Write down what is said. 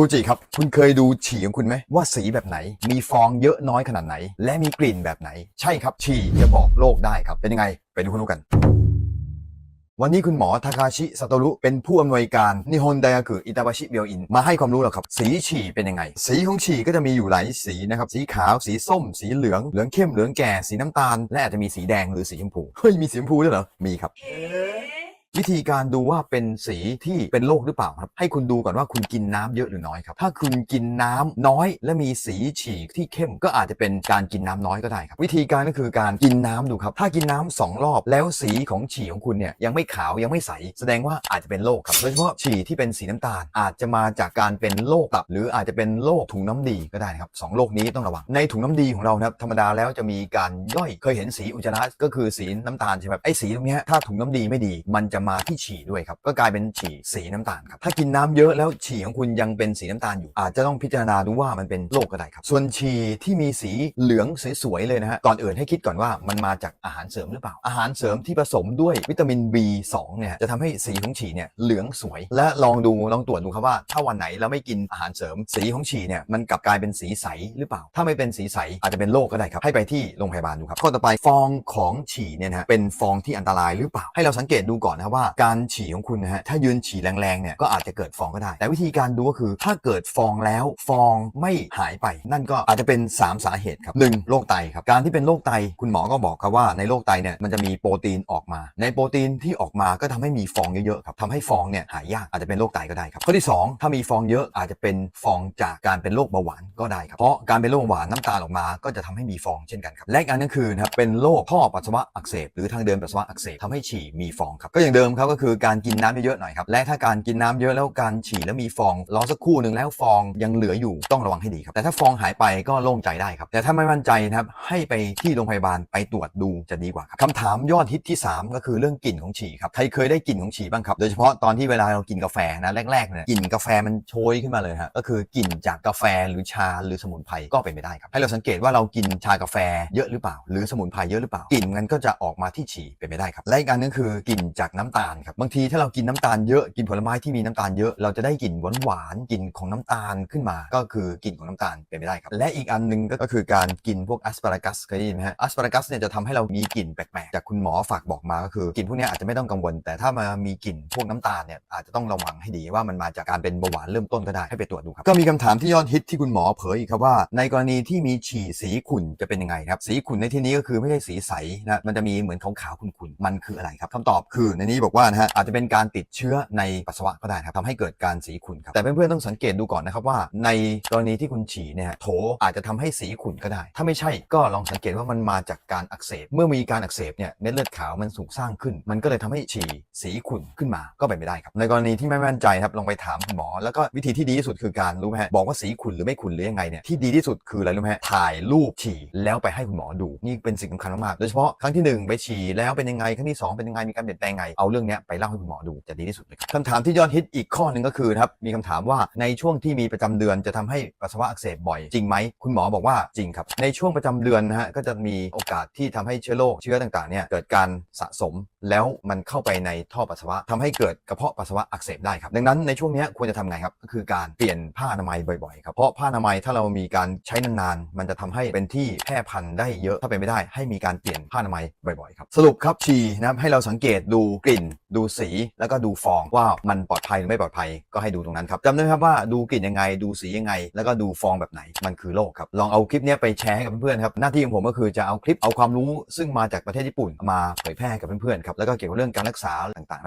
ฟูจิครับ คุณเคยดูฉี่ของคุณไหมว่าสีแบบไหน มีฟองเยอะน้อยขนาดไหน และมีกลิ่นแบบไหน ใช่ครับ ฉี่จะบอกโลกได้ครับ เป็นยังไง ไปดูกันกัน วันนี้คุณหมอทาคาชิซาโตรุเป็นผู้อำนวยการนิฮอนไดอากุอิตาบาชิเบียวอิน มาให้ความรู้เราครับ สีฉี่เป็นยังไง สีของฉี่ก็จะมีอยู่หลายสีนะครับ สีขาว สีส้ม สีเหลือง เหลืองเข้ม เหลืองแก่ สีน้ำตาล และอาจจะมีสีแดงหรือสีชมพู เฮ้ย มีสีชมพูด้วยเหรอ มีครับ วิธีการดูว่าเป็นสีที่เป็นโรคหรือเปล่าครับ ให้คุณดูก่อนว่าคุณกินน้ำเยอะหรือน้อยครับ ถ้าคุณกินน้ำน้อย และมีสีฉี่ที่เข้มก็อาจจะเป็นการกินน้ำน้อยก็ได้ครับ วิธีการก็คือการกินน้ำดูครับ ถ้ากินน้ำสองรอบแล้วสีของฉี่ของคุณเนี่ยยังไม่ขาวยังไม่ใส แสดงว่าอาจจะเป็นโรคครับโดยเฉพาะฉี่ที่เป็นสีน้ำตาล อาจจะมาจากการเป็นโรคตับ หรืออาจจะเป็นโรคถุงน้ำดีก็ได้นะครับสองโรคนี้ต้องระวัง ในถุงน้ำดีของเรานะครับธรรมดาแล้วจะมีการย่อยเคยเห็นสีอุจจาระก็คือสีน้ำตาลใช่ไหมไอ้สีตรงเนี้ยถ้าถุงน้ำดีไม่ดีมันจะมาที่ฉี่ด้วยครับ ก็กลายเป็นฉี่สีน้ำตาลครับ ถ้ากินน้ำเยอะแล้วฉี่ของคุณยังเป็นสีน้ำตาลอยู่ อาจจะต้องพิจารณาดูว่ามันเป็นโรคก็ได้ครับ ส่วนฉี่ที่มีสีเหลืองสวยๆเลยนะฮะ ก่อนอื่นให้คิดก่อนว่ามันมาจากอาหารเสริมหรือเปล่า อาหารเสริมที่ผสมด้วยวิตามิน B2 เนี่ยจะทำให้สีของฉี่เนี่ยเหลืองสวย และลองดูลองตรวจดูครับว่า ถ้าวันไหนเราไม่กินอาหารเสริม สีของฉี่เนี่ยมันกลับกลายเป็นสีใสหรือเปล่า ถ้าไม่เป็นสีใสอาจจะเป็นโรคก็ได้ครับ ให้ไปที่โรงพยาบาลดูครับ ข้อต่อไปฟองของฉี่เนี่ยนะฮะเป็นฟองที่อันตรายหรือเปล่า ให้เราสังเกตดูก่อนนะครับว่าการฉี่ของคุณนะฮะถ้ายืนฉี่แรงๆเนี่ยก็อาจจะเกิดฟองก็ได้ แต่วิธีการดูก็คือถ้าเกิดฟองแล้วฟองไม่หายไป นั่นก็อาจจะเป็น 3 สาเหตุครับหนึ่งโรคไตครับการที่เป็นโรคไตคุณหมอก็บอกครับว่าในโรคไตเนี่ยมันจะมีโปรตีนออกมา ในโปรตีนที่ออกมาก็ทำให้มีฟองเยอะๆครับทำให้ฟองเนี่ยหายยากอาจจะเป็นโรคไตก็ได้ครับข้อที่ 2 ถ้ามีฟองเยอะอาจจะเป็นฟองจากการเป็นโรคเบาหวานก็ได้ครับเพราะการเป็นโรคเบาหวานน้ำตาลออกมา ก็จะทำให้มีฟองเช่นกันครับและอีกอันนึงคือนะครับเป็นโรคท่อปัสสาวะอักเสบหรือทางเดินปัสสาวะอักเสบทำให้ฉี่มีฟองครับก็อย่างเดิมครับก็คือการกินน้ำเยอะๆหน่อยครับและถ้าการกินน้ำเยอะแล้วการฉี่แล้วมีฟองรอสักครู่หนึ่งแล้วฟองยังเหลืออยู่ต้องระวังให้ดีครับแต่ถ้าฟองหายไปก็โล่งใจได้ครับแต่ถ้าไม่มั่นใจนะครับให้ไปที่โรงพยาบาลไปตรวจดูจะดีกว่าครับคำถามยอดฮิตที่ 3 ก็คือเรื่องกลิ่นของฉี่ครับใครเคยได้กลิ่นของฉี่บ้างครับโดยเฉพาะตอนที่เวลาเรากินกาแฟนะแรกๆเนี่ยกลิ่นกาแฟมันโชยขึ้นมาเลยฮะก็คือกลิ่นจากกาแฟหรือชาหรือสมุนไพรก็เป็นไปได้ครับให้เราสังเกตว่าเรากินชากาแฟเยอะหรือเปล่า หรือสมุนไพรเยอะหรือเปล่ากลิ่นมันก็จะออกมาที่ฉี่เป็นไปได้ครับและอีกอันนึงคือกลิ่นจากน้ำตาลครับบางทีถ้าเรากินน้ำตาลเยอะกินผลไม้ที่มีน้ำตาลเยอะเราจะได้กลิ่นหวานหวานกลิ่นของน้ำตาลขึ้นมา ก็คือกลิ่นของน้ำตาลเป็นไปได้ครับและอีกอันหนึงก็คือการกินพวกแอสปารากัสเคยได้ยินไหมฮะแอสปารากัสเนี่ยจะทำให้เรามีกลิ่นแปลกๆจากคุณหมอฝากบอกมาก็คือกลิ่นพวกนี้อาจจะไม่ต้องกังวล แต่ถ้ามามีกลิ่นพวกน้ำตาลเนี่ยอาจจะต้องระวังให้ดีว่ามันมาจากการเป็นเบาหวานเริ่มต้นก็ได้ให้ไปตรวจดูครับก็มีคำถามที่ยอดฮิตที่คุณหมอเผยอีกครับว่า ในกรณีที่มีฉี่สีขุ่นจะเป็นยังไงครับสีขุ่นในที่นี้ก็คือไม่ใช่สีใสนะมันจะมีเหมือนขาวๆขุ่นๆมันคืออะไรครับคำตอบคือในนี้บอกว่านะฮะอาจจะเป็นการติดเชื้อในปัสสาวะก็ได้ครับทำให้เกิดการสีขุ่นครับแต่เพื่อนๆต้องสังเกตดูก่อนนะครับว่า ในกรณีที่คุณฉี่เนี่ยโถอาจจะทำให้สีขุ่นก็ได้ ถ้าไม่ใช่ก็ลองสังเกตว่ามันมาจากการอักเสบเมื่อมีการอักเสบเนี่ยเม็ดเลือดขาวมันสูงสร้างขึ้น มันก็เลยทำให้ฉี่สีขุ่นขึ้นมาก็เป็นไปได้ครับในกรณีที่ไม่มั่นใจครับลองไปถามคุณหมอ แล้วก็วิธีที่ดีที่สุดคือการรู้ไหมฮะบอกว่าสีขุ่นหรือไม่ขุ่นหรือยังไงเนี่ยที่ดีที่สุดคืออะไรรู้ไหมฮะถ่ายรูปฉี่แล้วไปให้คุณหมอดูนี่เป็นสิ่งสำคัญมากๆโดยเฉพาะครั้งที่หนึ่งไปฉี่แล้วเป็นยังไงครั้งที่สองเป็นยังไงมีการเปลี่ยนแปลงไงเอาเรื่องนี้ไปเล่าให้คุณหมอดูจะดีที่สุดเลยครับคำถามที่ยอดฮิตอีกข้อหนึ่งก็คือครับมีคำถามว่าในช่วงที่มีประจำเดือนจะทำให้ปัสสาวะอักเสบบ่อยจริงไหมคุณหมอบอกว่าจริงครับ ในช่วงประจำเดือนนะฮะก็จะมีโอกาสที่ทำให้เชื้อโรคเชื้อต่างๆเนี่ยเกิดการสะสมแล้วมันเข้าไปในท่อปัสสาวะทำให้เกิดกระเพาะปัสสาวะอักเสบได้ครับดังนั้นในช่วงนี้ควรจะทำไงครับก็คือการเปลี่ยนผ้าอนามัยบ่อยๆครับเพราะผ้าอนามัยถ้าเรามีการใช้นานๆมันจะทำให้เป็นที่แพร่พันธุ์ได้เยอะถ้าเป็นไม่ได้ให้มีการเปลี่ยนผ้าอนามัยบ่อยๆครับสรุปครับฉี่นะครับให้เราสังเกตดูกลิ่นดูสีแล้วก็ดูฟองว่ามันปลอดภัยหรือไม่ปลอดภัยก็ให้ดูตรงนั้นครับจำได้ไหมครับว่าดูกลิ่นยังไงดูสียังไง แล้วก็ดูฟองแบบไหนมันคือโรคครับลองเอาคลิปนี้ไปแชร์ให้กับเพื่อนๆครับหน้าที่ของผมก็คือจะเอาคลิปเอาความรู้ซึ่งมาจากประเทศญี่ปุ่นมาเผยแพร่ให้กับเพื่อนๆครับแล้วก็เกี่ยวกับเรื่องการรักษาต่างๆ